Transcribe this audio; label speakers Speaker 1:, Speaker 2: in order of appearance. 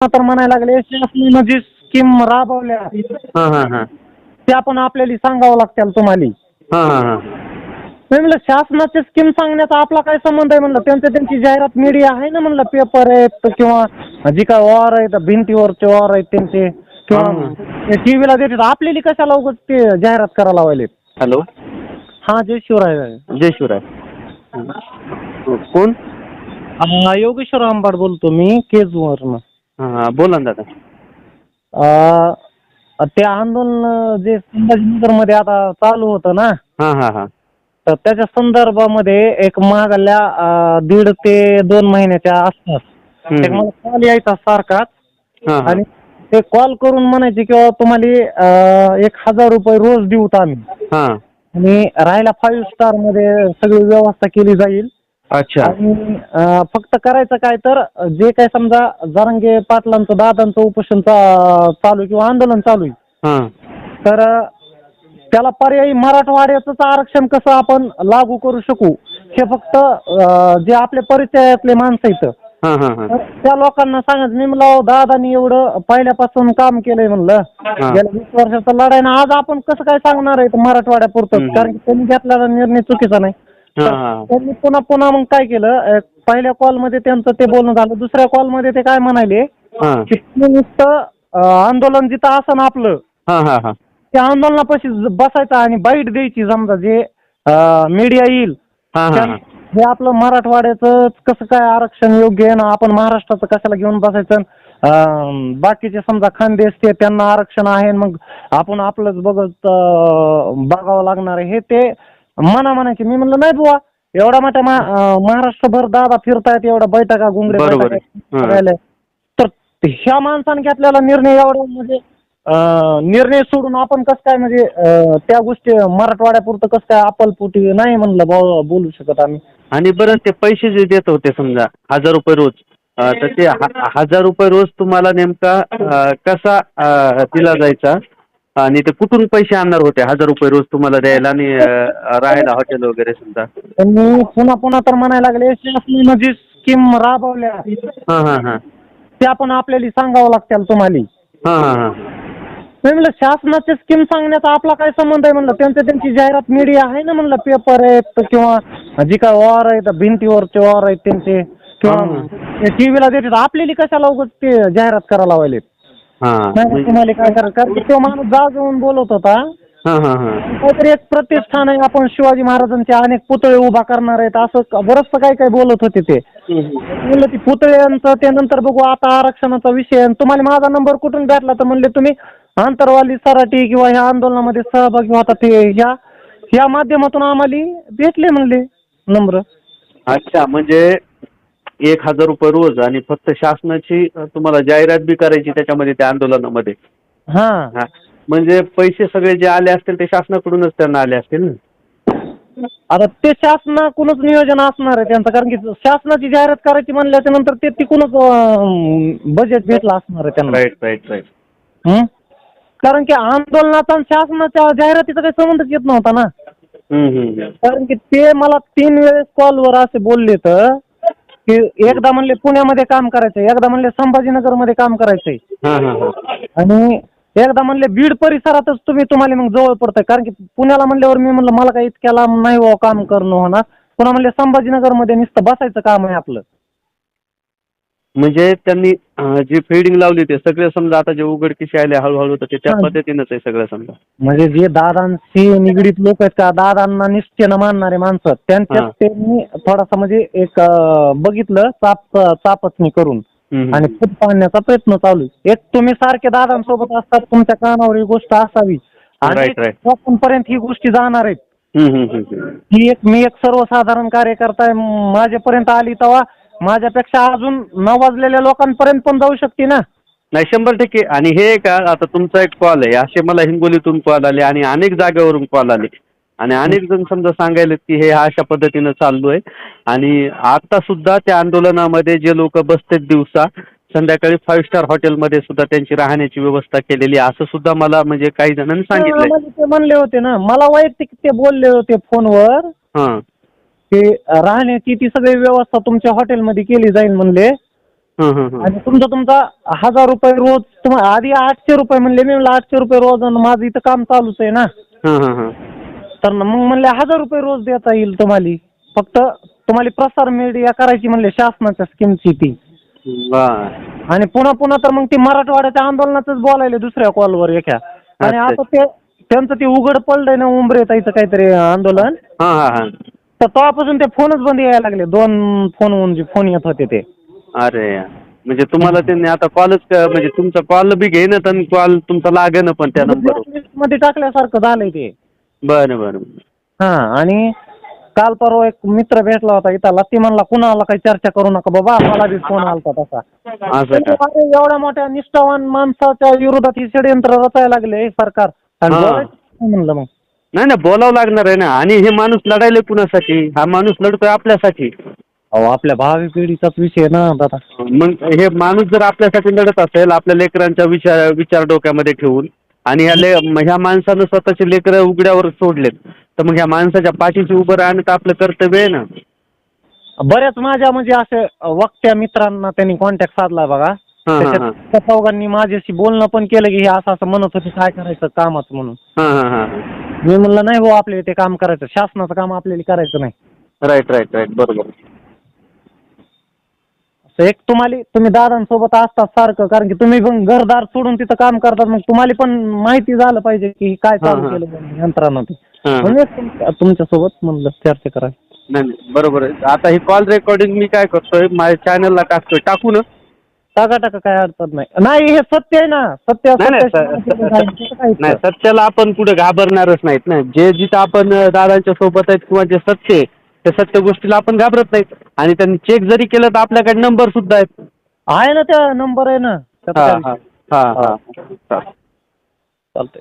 Speaker 1: तर म्हणायला लागले शासनानं जी स्कीम राबवल्या.
Speaker 2: हां हां हां.
Speaker 1: त्या पण आपल्याला सांगावं लागतील तुम्हाला.
Speaker 2: हां हां हां.
Speaker 1: मी म्हणलं शासनाची स्कीम सांगण्याचा आपला काय संबंध आहे? म्हणलं त्यांचं त्यांची जाहिरात मीडिया आहे ना म्हणलं पेपर आहेत किंवा जी काय वॉर आहेत भिंतीवरचे वॉर आहेत त्यांचे किंवा टी व्हीला देतात. आपल्याला कशाला उगाच ते जाहिरात करायला लावले
Speaker 2: हॅलो?
Speaker 1: हा जय शिवराय
Speaker 2: जय शिवराय कोण?
Speaker 1: अं, योगेश्वर आंबाड बोलतो मी केजवरनं.
Speaker 2: हां हां बोला ना दादा.
Speaker 1: अं, ते आंदोलन जे संभाजीनगरमध्ये आता चालू होतं ना
Speaker 2: हां हां हां.
Speaker 1: तर त्याच्या संदर्भामध्ये एक महागल्या अं, दीड ते दोन महिन्याच्या आसपास
Speaker 2: हम्म.
Speaker 1: एक मला कॉल यायचा सारखाच
Speaker 2: हां हां.
Speaker 1: आणि ते कॉल करून म्हणायचे किंवा तुम्हाला अं, एक हजार रुपये रोज देऊत आम्ही.
Speaker 2: हां.
Speaker 1: आणि राहायला फाईव्ह स्टारमध्ये सगळी व्यवस्था केली जाईल.
Speaker 2: अच्छा.
Speaker 1: आणि अं, फक्त करायचं काय तर जे काय समजा जरांगे पाटलांचं दादांचं उपोषण चा- चालू किंवा आंदोलन चालू आहे
Speaker 2: हां.
Speaker 1: तर अं, त्याला पर्यायी मराठवाड्याचंच आरक्षण कसं आपण लागू करू शकू हे फक्त अं, जे आपल्या परिचयातले माणसं आहेत
Speaker 2: हां हां हां.
Speaker 1: तर त्या लोकांना म्हणलं अहो, दादानी एवढं पहिल्यापासून काम केलंय म्हणलं. गेल्या वीस वर्षाचं लढाई ना आज आपण कसं काय सांगणार आहे मराठवाड्यापुरतं?
Speaker 2: हम्म.
Speaker 1: कारण की त्यांनी घेतलेला निर्णय चुकीचा नाही. त्यांनी पुन्हा पुन्हा मग काय केलं? पहिल्या कॉलमध्ये त्यांचं ते बोलणं झालं. दुसऱ्या कॉलमध्ये ते काय म्हणाले? की नुसतं आंदोलन जिथं असं आपलं
Speaker 2: हां हां हां.
Speaker 1: त्या आंदोलनापाशी बसायचं आणि बाईट द्यायची. समजा जे मीडिया येईल
Speaker 2: हां
Speaker 1: आपलं मराठवाड्याचं कसं काय आरक्षण योग्य आहे ना? आपण महाराष्ट्राचं कशाला घेऊन बसायचं? बाकीचे समजा खानदेश ते त्यांना आरक्षण आहे. मग आपण आपलंच बघत बघावं लागणार आहे. हे ते मना म्हणायचे मी म्हणलं नाही बुवा एवढा मोठ्या मा- अं, महाराष्ट्रभर दादा फिरतायत एवढ्या बैठका
Speaker 2: बरोबर. हां.
Speaker 1: करायला. तर ह्या माणसाने घेतलेला निर्णय एवढा म्हणजे अं, निर्णय सोडून आपण कसं काय म्हणजे अं, त्या गोष्टी मराठवाड्यापुरतं कसं काय आपलपुटी नाही म्हणलं बोलू शकत आम्ही
Speaker 2: आणि बरं ते पैसे जे देत होते समजा हजार रुपये रोज अं, तर ते ह- हजार रुपये रोज तुम्हाला नेमका अं, कसा अं, दिला जायचा आणि ते कुठून पैसे आणणार होते? हजार रुपये रोज तुम्हाला द्यायला आणि अं, राहायला हॉटेल वगैरे समजा.
Speaker 1: त्यांनी पुन्हा पुन्हा तर म्हणायला लागले शासनानं जी स्कीम राबवल्या.
Speaker 2: हां हां हां.
Speaker 1: त्या पण आपल्याला सांगावं लागतील तुम्हाला.
Speaker 2: हां हां हां.
Speaker 1: मी म्हणलं शासनाची स्कीम सांगण्याचा आपला काय संबंध आहे? म्हणलं त्यांचं त्यांची जाहिरात मीडिया आहे ना म्हणलं पेपर आहेत किंवा जी काय वॉर आहेत भिंतीवरचे वॉर आहेत त्यांचे किंवा टी व्हीला देतात. आपल्याला कशाला उगाच ते जाहिरात करायला
Speaker 2: हां
Speaker 1: नाही तुम्हाला काय करायचं कारण की तो माणूस जाग येऊन बोलत होता.
Speaker 2: हां हां हां.
Speaker 1: काहीतरी एक प्रतिष्ठान आहे आपण शिवाजी महाराजांचे अनेक पुतळे उभा करणार आहेत असं बरंचसं काय काय बोलत होते ते. म्हणलं ती पुतळ्यांचं ते नंतर बघू आता आरक्षणाचा विषय आणि तुम्हाला माझा नंबर कुठून भेटला तर म्हणले तुम्ही आंतरवाली सराटी किंवा ह्या आंदोलनामध्ये सहभागी होता ते ह्या ह्या माध्यमातून आम्हाला भेटले म्हणले नंबर
Speaker 2: अच्छा म्हणजे एक हजार रुपये रोज आणि फक्त शासनाची तुम्हाला जाहिरात बी करायची त्याच्यामध्ये त्या आंदोलनामध्ये.
Speaker 1: हा.
Speaker 2: हा. म्हणजे पैसे सगळे जे आले असतील ते शासनाकडूनच त्यांना आले असतील ना?
Speaker 1: आता ते शासनाकडूनच नियोजन असणार आहे त्यांचं कारण की शासनाची जाहिरात करायची म्हणल्याच्या नंतर ते तिकूनच बजेट भेटलं असणार आहे त्यांना.
Speaker 2: राईट राईट राईट
Speaker 1: हं? कारण की आंदोलनाचा आणि शासनाच्या जाहिरातीचा काही संबंधच येत नव्हता ना. कारण की ते मला तीन वेळेस कॉलवर असे बोलले तर की एकदा म्हणले पुण्यामध्ये काम करायचंय एकदा म्हणले संभाजीनगरमध्ये काम करायचंय.
Speaker 2: हां हां हां.
Speaker 1: आणि एकदा म्हणले बीड परिसरातच तुम्ही तुम्हाला मग जवळ पडतंय. कारण की पुण्याला म्हणल्यावर मी म्हणलं मला काही इतक्या लांब नाही हो काम करणं होणार. पुन्हा म्हणले संभाजीनगरमध्ये नुसतं बसायचं काम आहे आपलं.
Speaker 2: म्हणजे त्यांनी जी फिडिंग लावली ते सगळे समजा आता जे उघडकीशी आले हळूहळू तर ते त्या. पद्धतीनंच आहे सगळं समजा
Speaker 1: म्हणजे जे दादांशी निगडीत लोक आहेत का दादांना निष्ठेनं मानणारे माणसं त्यांच्यात. त्यांनी थोडासा म्हणजे एक अं, बघितलं चाप चापचणी करून
Speaker 2: हम्म.
Speaker 1: आणि खूप पाहण्याचा प्रयत्न चालू आहे. एक तुम्ही सारखे दादांसोबत असतात तुमच्या कानावर ही गोष्ट असावी आणि
Speaker 2: Right, right.
Speaker 1: लोकांपर्यंत ही गोष्टी जाणार आहेत
Speaker 2: हम्म, हम्म, हम्म, हम्म.
Speaker 1: ही एक मी एक सर्वसाधारण कार्यकर्ता आहे म- माझ्यापर्यंत आली तेव्हा माझ्यापेक्षा अजून नावाजलेल्या लोकांपर्यंत पण जाऊ शकते ना.
Speaker 2: नाही शंभर टक्के. आणि हे का आता तुमचा एक कॉल आहे. असे मला हिंगोलीतून कॉल आले आणि अनेक जागेवरून कॉल आले. आणि अनेक जण समजा सांगायला की हे अशा पद्धतीनं चाललो आहे आणि आता सुद्धा त्या आंदोलनामध्ये जे लोक बसतात दिवसा संध्याकाळी फाईव्ह स्टार हॉटेलमध्ये सुद्धा त्यांची राहण्याची व्यवस्था केलेली आहे. असं सुद्धा मला म्हणजे काही जणांनी सांगितलंय.
Speaker 1: आम्हाला ते म्हणले होते ना मला वैयक्तिक ते बोलले होते फोनवर.
Speaker 2: हां.
Speaker 1: की राहण्याची ती सगळी व्यवस्था तुमच्या हॉटेलमध्ये केली जाईल म्हणले. आणि तुमचा तुमचा हजार रुपये रोज तुम्हाला आधी आठशे रुपये म्हणले मी म्हणलं आठशे रुपये रोज आणि माझं इथं काम चालूच आहे ना. तर मग म्हणले हजार रुपये रोज देता येईल तुम्हाला. फक्त तुम्हाला प्रसार मीडिया करायची म्हणले शासनाच्या स्कीमची ती. आणि पुन्हा पुन्हा तर मग ती मराठवाड्याच्या आंदोलनातच बोलायले दुसऱ्या कॉलवर एका. आणि. आता ते त्यांचं ते उघड पडलंय ना उंबरे ताईचं काहीतरी आंदोलन. तर तेव्हापासून ते फोनच बंद यायला लागले. दोन फोन फोन येत होते ते.
Speaker 2: अरे म्हणजे तुम्हाला त्यांनी आता कॉलच म्हणजे तुमचा कॉल बी घेणं आणि कॉल तुमचा लागेना पण त्या नंबरवर.
Speaker 1: मध्ये टाकल्यासारखं झालंय ते.
Speaker 2: बरं बरं.
Speaker 1: हा आणि काल परवा एक मित्र भेटला होता इथं. ती म्हणला कुणाला काही चर्चा करू नका बाबा मला बी फोन आलता तसा.
Speaker 2: असं का?
Speaker 1: अरे एवढ्या मोठ्या निष्ठावान माणसाच्या विरोधात ही षडयंत्र रचायला लागले हे सरकार. आणि
Speaker 2: हा.
Speaker 1: बोलायचं काय म्हणलं मग?
Speaker 2: नाही ना बोलावं लागणार आहे ना. आणि हे माणूस लढायला कुणासाठी? हा माणूस लढतोय आपल्यासाठी.
Speaker 1: अहो आपल्या भावी पिढीचाच विषय आहे ना दादा.
Speaker 2: मग हे माणूस जर आपल्यासाठी लढत असेल आपल्या लेकरांच्या विचार विचार डोक्यामध्ये ठेवून आणि ह्या ले ह्या माणसानं स्वतःचे लेकरं उघड्यावर सोडलेत तर मग ह्या माणसाच्या पाठीशी उभं राहणं तर आपलं कर्तव्य आहे ना.
Speaker 1: बऱ्याच माझ्या म्हणजे असे वक्त्या मित्रांना त्यांनी कॉन्टॅक्ट साधला बघा.
Speaker 2: हां हां
Speaker 1: त्याच्यात त्या चौघांनी माझ्याशी बोलणं पण केलं की हे असं असं म्हणत होते काय करायचं कामाचं म्हणून?
Speaker 2: हां हां हां.
Speaker 1: मी म्हणलं नाही भाऊ आपल्याला ते काम करायचं शासनाचं काम आपल्याला करायचं नाही.
Speaker 2: राईट राईट राईट बरोबर.
Speaker 1: असं एक तुम्हाला तुम्ही दादांसोबत असतात सारखं कारण की तुम्ही पण घरदार सोडून तिथं काम करतात मग तुम्हाला पण माहिती झालं पाहिजे की काय चालू
Speaker 2: हां, हां.
Speaker 1: केलं यंत्रणा ते.
Speaker 2: हां.
Speaker 1: म्हणजे तुम- तुमच्यासोबत म्हणलं चर्चा करा
Speaker 2: नाही नाही, बरोबर आहे. आता ही कॉल रेकॉर्डिंग मी काय करतोय माझ्या चॅनलला टाकतोय. टाकू ना?
Speaker 1: टाका टाका काय अडचण नाही. नाही हे सत्य आहे ना. सत्य
Speaker 2: नाही स- स-. सत्याला आपण कुठे घाबरणारच नाहीत ना. जे जिथं आपण अं, दादांच्या सोबत आहेत किंवा जे सत्य आहे त्या सत्य गोष्टीला आपण घाबरत नाहीत. आणि त्यांनी चेक जरी केलं तर आपल्याकडे नंबर सुद्धा आहेत.
Speaker 1: आहे ना त्या नंबर आहे ना.
Speaker 2: हा हा हा हा. हा.
Speaker 1: चालतंय.